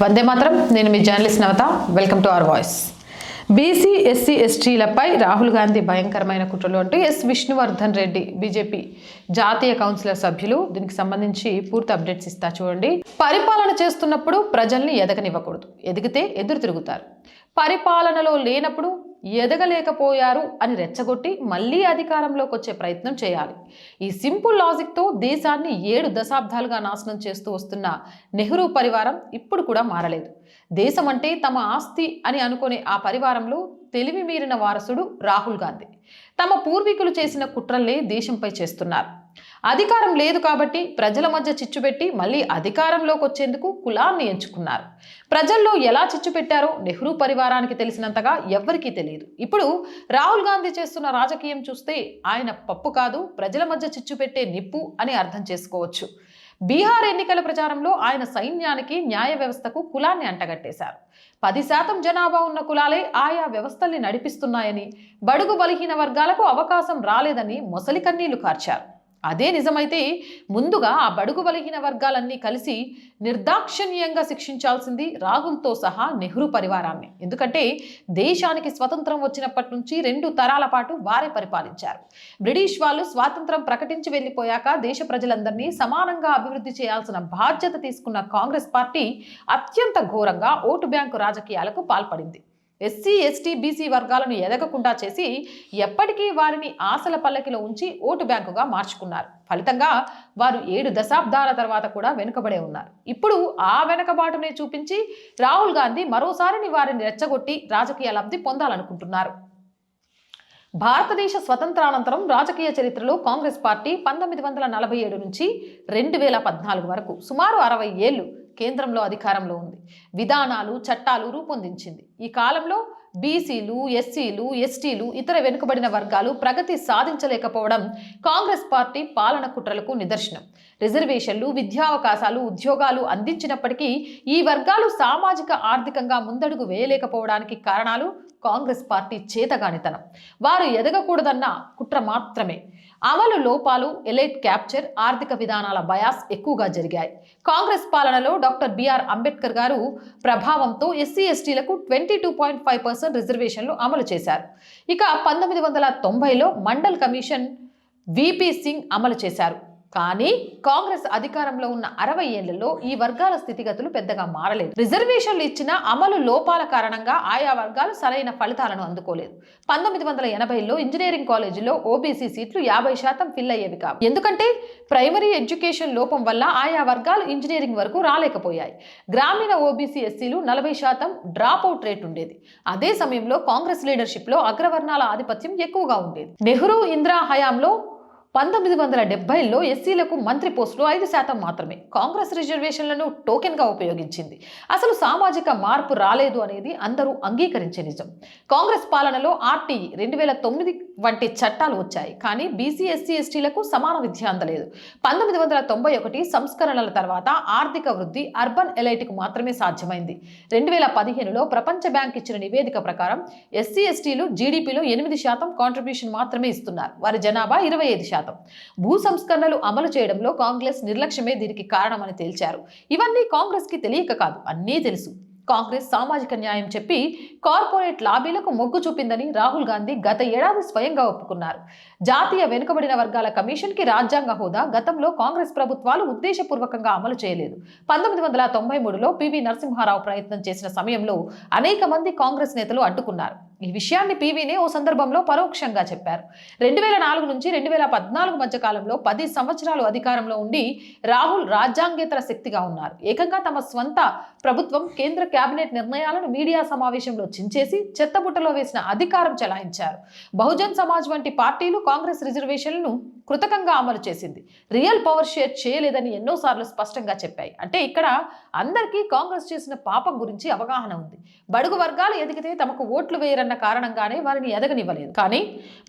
వందే మాత్రం. నేను మీ journalist Navatha. Welcome to our voice BC SC ఎస్టీలపై Rahul Gandhi భయంకరమైన కుట్రలు అంటూ ఎస్ విష్ణువర్ధన్ రెడ్డి బీజేపీ జాతీయ కౌన్సిలర్ సభ్యులు. దీనికి సంబంధించి పూర్తి అప్డేట్స్ ఇస్తా చూడండి. పరిపాలన చేస్తున్నప్పుడు ప్రజల్ని ఎదగనివ్వకూడదు. ఎదిగితే ఎదురు తిరుగుతారు. పరిపాలనలో లేనప్పుడు ఎదగలేకపోయారు అని రెచ్చగొట్టి మళ్ళీ అధికారంలోకి వచ్చే ప్రయత్నం చేయాలి. ఈ సింపుల్ లాజిక్తో దేశాన్ని ఏడు దశాబ్దాలుగా నాశనం చేస్తూ వస్తున్న నెహ్రూ పరివారం ఇప్పుడు కూడా మారలేదు. దేశం అంటే తమ ఆస్తి అని అనుకునే ఆ పరివారంలో తెలివి మీరిన వారసుడు రాహుల్ గాంధీ. తమ పూర్వీకులు చేసిన కుట్రల్ని దేశంపై చేస్తున్నారు. అధికారం లేదు కాబట్టి ప్రజల మధ్య చిచ్చు పెట్టి మళ్ళీ అధికారంలోకి వచ్చేందుకు కులాన్ని ఎంచుకున్నారు. ప్రజల్లో ఎలా చిచ్చు పెట్టారో నెహ్రూ పరివారానికి తెలిసినంతగా ఎవ్వరికీ తెలియదు. ఇప్పుడు రాహుల్ గాంధీ చేస్తున్న రాజకీయం చూస్తే ఆయన పప్పు కాదు ప్రజల మధ్య చిచ్చు పెట్టే నిప్పు అని అర్థం చేసుకోవచ్చు. బీహార్ ఎన్నికల ప్రచారంలో ఆయన సైన్యానికి న్యాయ వ్యవస్థకు కులాన్ని అంటగట్టేశారు. పది శాతం జనాభా ఉన్న కులాలే ఆయా వ్యవస్థల్ని నడిపిస్తున్నాయని బడుగు బలహీన వర్గాలకు అవకాశం రాలేదని మొసలి కన్నీళ్ళు కార్చారు. అదే నిజమైతే ముందుగా ఆ బడుగు బలహీన వర్గాలన్నీ కలిసి నిర్దాక్షిణ్యంగా శిక్షించాల్సింది రాహుల్తో సహా నెహ్రూ పరివారాన్ని. ఎందుకంటే దేశానికి స్వతంత్రం వచ్చినప్పటి నుంచి రెండు తరాల పాటు వారే పరిపాలించారు. బ్రిటిష్ వాళ్ళు స్వాతంత్రం ప్రకటించి వెళ్ళిపోయాక దేశ ప్రజలందరినీ సమానంగా అభివృద్ధి చేయాల్సిన బాధ్యత తీసుకున్న కాంగ్రెస్ పార్టీ అత్యంత ఘోరంగా ఓటు బ్యాంకు రాజకీయాలకు పాల్పడింది. ఎస్సీ ఎస్టీ బీసీ వర్గాలను ఎదగకుండా చేసి ఎప్పటికీ వారిని ఆశల పల్లకిలో ఉంచి ఓటు బ్యాంకుగా మార్చుకున్నారు. ఫలితంగా వారు ఏడు దశాబ్దాల తర్వాత కూడా వెనుకబడే ఉన్నారు. ఇప్పుడు ఆ వెనుకబాటునే చూపించి రాహుల్ గాంధీ మరోసారిని వారిని రెచ్చగొట్టి రాజకీయ లబ్ధి పొందాలనుకుంటున్నారు. భారతదేశ స్వతంత్రానంతరం రాజకీయ చరిత్రలో కాంగ్రెస్ పార్టీ పంతొమ్మిది వందల నలభై ఏడు నుంచి రెండు వేల పద్నాలుగు వరకు సుమారు అరవై ఏళ్ళు కేంద్రంలో అధికారంలో ఉంది. విధానాలు చట్టాలు రూపొందించింది. ఈ కాలంలో బీసీలు ఎస్సీలు ఎస్టీలు ఇతర వెనుకబడిన వర్గాలు ప్రగతి సాధించలేకపోవడం కాంగ్రెస్ పార్టీ పాలన కుట్రలకు నిదర్శనం. రిజర్వేషన్లు విద్యావకాశాలు ఉద్యోగాలు అందించినప్పటికీ ఈ వర్గాలు సామాజిక ఆర్థికంగా ముందడుగు వేయలేకపోవడానికి కారణాలు కాంగ్రెస్ పార్టీ చేతగానితనం. వారు ఎదగకూడదన్న కుట్ర మాత్రమే. అమలు లోపాలు ఎలైట్ క్యాప్చర్ ఆర్థిక విధానాల బయాస్ ఎక్కువగా జరిగాయి. కాంగ్రెస్ పాలనలో డాక్టర్ బిఆర్ అంబేద్కర్ గారు ప్రభావంతో ఎస్సీ ఎస్టీలకు twenty two point five percent రిజర్వేషన్లు అమలు చేశారు. ఇక పంతొమ్మిది వందల తొంభైలో మండల్ కమిషన్ విపి సింగ్ అమలు చేశారు. కానీ కాంగ్రెస్ అధికారంలో ఉన్న అరవై ఏళ్ళలో ఈ వర్గాల స్థితిగతులు పెద్దగా మారలేదు. రిజర్వేషన్లు ఇచ్చిన అమలు లోపాల కారణంగా ఆయా వర్గాలు సరైన ఫలితాలను అందుకోలేదు. పంతొమ్మిది వందల ఎనభైలో ఇంజనీరింగ్ కాలేజీలో ఓబీసీ సీట్లు యాభై శాతం ఫిల్ అయ్యేవి కావు. ఎందుకంటే ప్రైమరీ ఎడ్యుకేషన్ లోపం వల్ల ఆయా వర్గాలు ఇంజనీరింగ్ వరకు రాలేకపోయాయి. గ్రామీణ ఓబీసీ ఎస్సీలు నలభై శాతం డ్రాప్ అవుట్ రేట్ ఉండేది. అదే సమయంలో కాంగ్రెస్ లీడర్షిప్లో అగ్రవర్ణాల ఆధిపత్యం ఎక్కువగా ఉండేది. నెహ్రూ ఇందిరా హయాంలో పంతొమ్మిది వందల డెబ్బైలో ఎస్సీలకు మంత్రి పోస్టులు ఐదు శాతం మాత్రమే. కాంగ్రెస్ రిజర్వేషన్లను టోకెన్గా ఉపయోగించింది. అసలు సామాజిక మార్పు రాలేదు అనేది అందరూ అంగీకరించే నిజం. కాంగ్రెస్ పాలనలో ఆర్టీఈ రెండు వేల తొమ్మిది వంటి చట్టాలు వచ్చాయి. కానీ బీసీ ఎస్సీ ఎస్టీలకు సమాన విద్య అందలేదు. పంతొమ్మిది వందల తొంభై ఒకటి సంస్కరణల తర్వాత ఆర్థిక వృద్ధి అర్బన్ ఎలైట్కు మాత్రమే సాధ్యమైంది. రెండు వేల పదిహేనులో ప్రపంచ బ్యాంక్ ఇచ్చిన నివేదిక ప్రకారం ఎస్సీ ఎస్టీలు జీడీపీలో ఎనిమిది శాతం కాంట్రిబ్యూషన్ మాత్రమే ఇస్తున్నారు. వారి జనాభా ఇరవై ఐదు శాతం. భూ సంస్కరణలు అమలు చేయడంలో కాంగ్రెస్ నిర్లక్ష్యమే దీనికి కారణమని తేల్చారు. ఇవన్నీ కాంగ్రెస్కి తెలియక కాదు అన్నీ తెలుసు. కాంగ్రెస్ సామాజిక న్యాయం చెప్పి కార్పొరేట్ లాబీలకు మొగ్గు చూపిందని రాహుల్ గాంధీ గత ఏడాది స్వయంగా ఒప్పుకున్నారు. జాతీయ వెనుకబడిన వర్గాల కమిషన్కి రాజ్యాంగ హోదా గతంలో కాంగ్రెస్ ప్రభుత్వాలు ఉద్దేశపూర్వకంగా అమలు చేయలేదు. పంతొమ్మిది వందల తొంభై మూడులో పివి నరసింహారావు ప్రయత్నం చేసిన సమయంలో అనేక మంది కాంగ్రెస్ నేతలు అడ్డుకున్నారు. ఈ విషయాన్ని పీవీనే ఓ సందర్భంలో పరోక్షంగా చెప్పారు. రెండు వేల నాలుగు నుంచి రెండు వేల పద్నాలుగు మధ్య కాలంలో పది సంవత్సరాలు అధికారంలో ఉండి రాహుల్ రాజ్యాంగేతర శక్తిగా ఉన్నారు. ఏకంగా తమ స్వంత ప్రభుత్వం కేంద్ర కేబినెట్ నిర్ణయాలను మీడియా సమావేశంలో చించేసి చెత్తబుట్టలో వేసిన అధికారం చెలాయించారు. బహుజన్ సమాజ్ వంటి పార్టీలు కాంగ్రెస్ రిజర్వేషన్లను కృతకంగా అమలు చేసింది. రియల్ పవర్ షేర్ చేయలేదని ఎన్నోసార్లు స్పష్టంగా చెప్పాయి. అంటే ఇక్కడ అందరికీ కాంగ్రెస్ చేసిన పాపం గురించి అవగాహన ఉంది. బడుగు వర్గాలు ఎదిగితే తమకు ఓట్లు వేయరన్న కారణంగానే వారిని ఎదగనివ్వలేదు. కానీ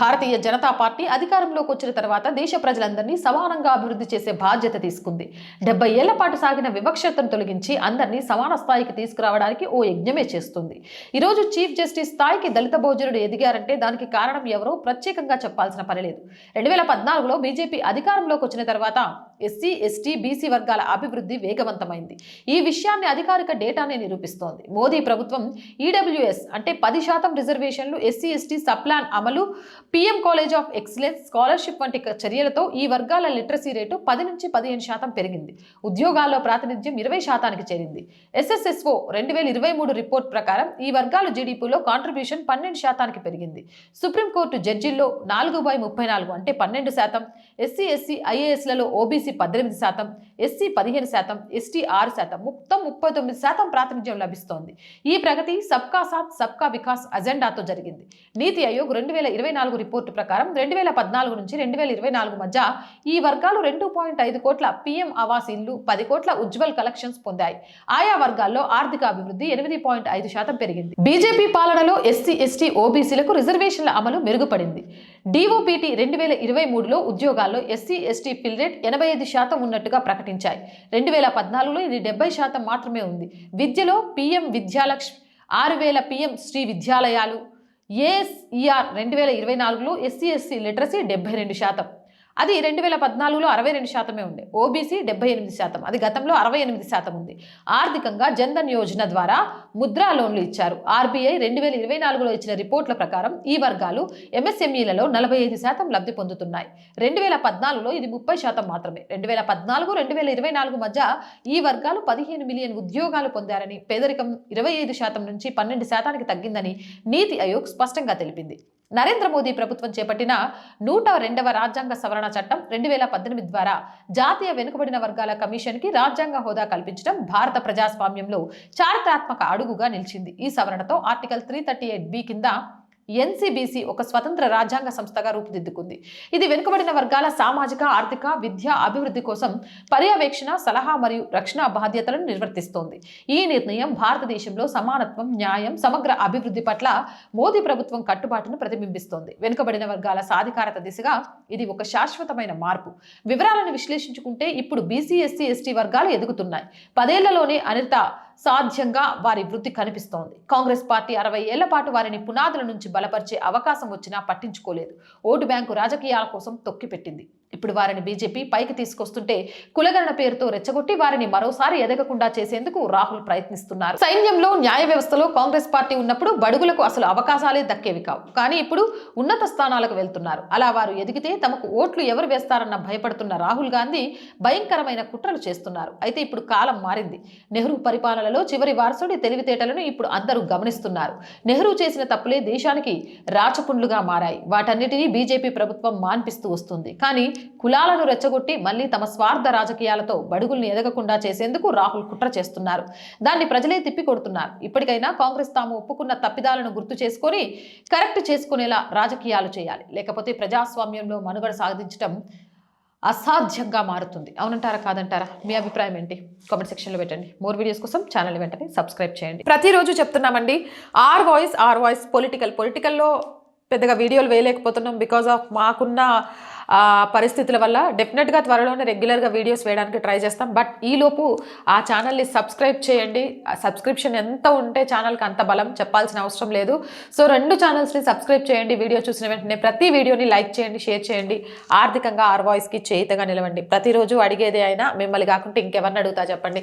భారతీయ జనతా పార్టీ అధికారంలోకి వచ్చిన తర్వాత దేశ ప్రజలందరినీ సమానంగా అభివృద్ధి చేసే బాధ్యత తీసుకుంది. డెబ్బై ఏళ్ళ పాటు సాగిన వివక్షతను తొలగించి అందరినీ సమాన స్థాయికి తీసుకురావడానికి ఓ యజ్ఞమే చేస్తుంది. ఈరోజు చీఫ్ జస్టిస్ స్థాయికి దళిత భోజనుడు ఎదిగారంటే దానికి కారణం ఎవరో ప్రత్యేకంగా చెప్పాల్సిన పని లేదు. రెండు వేల పద్నాలుగులో బీజేపీ అధికారంలోకి వచ్చిన తర్వాత ఎస్సీ ఎస్టీ బీసీ వర్గాల అభివృద్ధి వేగవంతమైంది. ఈ విషయాన్ని అధికారిక డేటానే నిరూపిస్తోంది. మోదీ ప్రభుత్వం ఈడబ్ల్యూఎస్ అంటే పది శాతం రిజర్వేషన్లు ఎస్సీ ఎస్టీ సప్లాన్ అమలు PM college of excellence scholarship వంటి చర్యలతో ఈ వర్గాల లిటరసీ రేటు పది నుంచి పదిహేను శాతం పెరిగింది. ఉద్యోగాల్లో ప్రాతినిధ్యం ఇరవై శాతానికి చేరింది. ఎస్ఎస్ఎస్ఓ రెండు వేల ఇరవై మూడు రిపోర్ట్ ప్రకారం ఈ వర్గాల జీడీపీలో కాంట్రిబ్యూషన్ పన్నెండు శాతానికి పెరిగింది. సుప్రీంకోర్టు జడ్జిల్లో నాలుగు బై ముప్పై నాలుగు అంటే పన్నెండు శాతం. ఎస్సీ ఎస్సీ ఐఏఎస్లలో ఓబీసీ పద్దెనిమిది శాతం ఎస్సీ పదిహేను శాతం ఎస్టీ ఆరు శాతం మొత్తం ముప్పై తొమ్మిది శాతం ప్రాతినిధ్యం లభిస్తోంది. ఈ ప్రగతి సబ్కా సాత్ సబ్కా వికాస్ అజెండాతో జరిగింది. నీతి ఆయోగ్ రెండు వేల ఇరవై నాలుగు రిపోర్టు ప్రకారం రెండు వేల పద్నాలుగు నుంచి రెండు వేల ఇరవై నాలుగు మధ్య ఈ వర్గాలు రెండు పాయింట్ ఐదు కోట్ల పీఎం ఆవాస్ ఇల్లు పది కోట్ల ఉజ్వల్ కలెక్షన్స్ పొందాయి. ఆయా వర్గాల్లో ఆర్థిక అభివృద్ధి ఎనిమిది పాయింట్ ఐదు శాతం పెరిగింది. బీజేపీ పాలనలో ఎస్సీ ఎస్టీ ఓబీసీలకు రిజర్వేషన్ల అమలు మెరుగుపడింది. డీఓపీటీ రెండు వేల ఇరవై మూడులో ఉద్యోగాల్లో ఎస్సీ ఎస్టీ ఫిల్ రేట్ ఎనభై ఐదు శాతం ఉన్నట్టుగా ప్రకటించాయి. రెండు వేల పద్నాలుగులో ఇది డెబ్బై శాతం మాత్రమే ఉంది. విద్యలో పిఎం విద్యాలక్ష్మి ఆరు వేల పిఎం శ్రీ విద్యాలయాలు ఏఎస్ఈఆర్ రెండు వేల ఇరవై నాలుగులో ఎస్సీ ఎస్సీ లిటరసీ డెబ్బై రెండు శాతం. అది రెండు వేల పద్నాలుగులో అరవై రెండు శాతమే ఉంది ఓబీసీ డెబ్బై ఎనిమిది శాతం. అది గతంలో అరవై ఎనిమిది శాతం ఉంది. ఆర్థికంగా జన్ధన్ యోజన ద్వారా ముద్రా లోన్లు ఇచ్చారు. ఆర్బీఐ రెండు వేల ఇరవై నాలుగులో ఇచ్చిన రిపోర్ట్ల ప్రకారం ఈ వర్గాలు ఎంఎస్ఎంఈలలో నలభై ఐదు శాతం లబ్ధి పొందుతున్నాయి. రెండు వేల పద్నాలుగులో ఇది ముప్పై శాతం మాత్రమే. రెండు వేల పద్నాలుగు రెండు వేల ఇరవై నాలుగు మధ్య ఈ వర్గాలు పదిహేను మిలియన్ ఉద్యోగాలు పొందారని పేదరికం ఇరవై ఐదు శాతం నుంచి పన్నెండు శాతానికి తగ్గిందని నీతి ఆయోగ్ స్పష్టంగా తెలిపింది. నరేంద్ర మోదీ ప్రభుత్వం చేపట్టిన నూట రెండవ రాజ్యాంగ సవరణ చట్టం రెండు వేల పద్దెనిమిది ద్వారా జాతీయ వెనుకబడిన వర్గాల కమిషన్కి రాజ్యాంగ హోదా కల్పించడం భారత ప్రజాస్వామ్యంలో చారిత్రాత్మక అడుగుగా నిలిచింది. ఈ సవరణతో article three thirty eight B కింద ఎన్సీబీసీ ఒక స్వతంత్ర రాజ్యాంగ సంస్థగా రూపుదిద్దుకుంది. ఇది వెనుకబడిన వర్గాల సామాజిక ఆర్థిక విద్య అభివృద్ధి కోసం పర్యవేక్షణ సలహా మరియు రక్షణ బాధ్యతలను నిర్వర్తిస్తోంది. ఈ నిర్ణయం భారతదేశంలో సమానత్వం న్యాయం సమగ్ర అభివృద్ధి పట్ల మోదీ ప్రభుత్వం కట్టుబాటును ప్రతిబింబిస్తోంది. వెనుకబడిన వర్గాల సాధికారత దిశగా ఇది ఒక శాశ్వతమైన మార్పు. వివరాలను విశ్లేషించుకుంటే ఇప్పుడు బీసీ ఎస్సీ ఎస్టీ వర్గాలు ఎదుగుతున్నాయి. పదేళ్ళలోనే అనిత సాధ్యంగా వారి వృత్తి కనిపిస్తోంది. కాంగ్రెస్ పార్టీ అరవై ఏళ్ళ పాటు వారిని పునాదుల నుంచి బలపరిచే అవకాశం వచ్చినా పట్టించుకోలేదు. ఓటు బ్యాంకు రాజకీయాల కోసం తొక్కిపెట్టింది. ఇప్పుడు వారిని బీజేపీ పైకి తీసుకొస్తుంటే కులగణన పేరుతో రెచ్చగొట్టి వారిని మరోసారి ఎదగకుండా చేసేందుకు రాహుల్ ప్రయత్నిస్తున్నారు. సైన్యంలో న్యాయ వ్యవస్థలో కాంగ్రెస్ పార్టీ ఉన్నప్పుడు బడుగులకు అసలు అవకాశాలే దక్కేవి కావు. కానీ ఇప్పుడు ఉన్నత స్థానాలకు వెళ్తున్నారు. అలా వారు ఎదిగితే తమకు ఓట్లు ఎవరు వేస్తారన్న భయపడుతున్న రాహుల్ గాంధీ భయంకరమైన కుట్రలు చేస్తున్నారు. అయితే ఇప్పుడు కాలం మారింది. నెహ్రూ పరిపాలనలో చివరి వారసుడి తెలివితేటలను ఇప్పుడు అందరూ గమనిస్తున్నారు. నెహ్రూ చేసిన తప్పులే దేశానికి రాచపుండ్లుగా మారాయి. వాటన్నిటినీ బీజేపీ ప్రభుత్వం మాన్పిస్తూ వస్తుంది. కానీ కులాలను రెచ్చగొట్టి మళ్ళీ తమ స్వార్థ రాజకీయాలతో బడుగుల్ని ఎదగకుండా చేసేందుకు రాహుల్ కుట్ర చేస్తున్నారు. దాన్ని ప్రజలే తిప్పికొడుతున్నారు. ఇప్పటికైనా కాంగ్రెస్ తాము ఒప్పుకున్న తప్పిదాలను గుర్తు చేసుకొని కరెక్ట్ చేసుకునేలా రాజకీయాలు చేయాలి. లేకపోతే ప్రజాస్వామ్యంలో మనుగడ సాధించడం అసాధ్యంగా మారుతుంది. అవునంటారా కాదంటారా? మీ అభిప్రాయం ఏంటి? కామెంట్ సెక్షన్లో పెట్టండి. మోర్ వీడియోస్ కోసం ఛానల్ వెంటనే సబ్స్క్రైబ్ చేయండి. ప్రతిరోజు చెప్తున్నామండి R voice R voice political. పొలిటికల్లో పెద్దగా వీడియోలు వేయలేకపోతున్నాం బికాజ్ ఆఫ్ మాకున్న పరిస్థితుల వల్ల డెఫినెట్గా త్వరలోనే రెగ్యులర్గా వీడియోస్ వేయడానికి ట్రై చేస్తాం. బట్ ఈలోపు ఆ ఛానల్ని సబ్స్క్రైబ్ చేయండి. సబ్స్క్రిప్షన్ ఎంత ఉంటే ఛానల్కి అంత బలం చెప్పాల్సిన అవసరం లేదు. సో రెండు ఛానల్స్ని సబ్స్క్రైబ్ చేయండి. వీడియో చూసిన వెంటనే ప్రతి వీడియోని లైక్ చేయండి షేర్ చేయండి. ఆర్థికంగా ఆర్ వాయిస్కి చేయితగా నిలవండి. ప్రతిరోజు అడిగేదే అయినా మిమ్మల్ని కాకుంటే ఇంకెవరిని అడుగుతా చెప్పండి.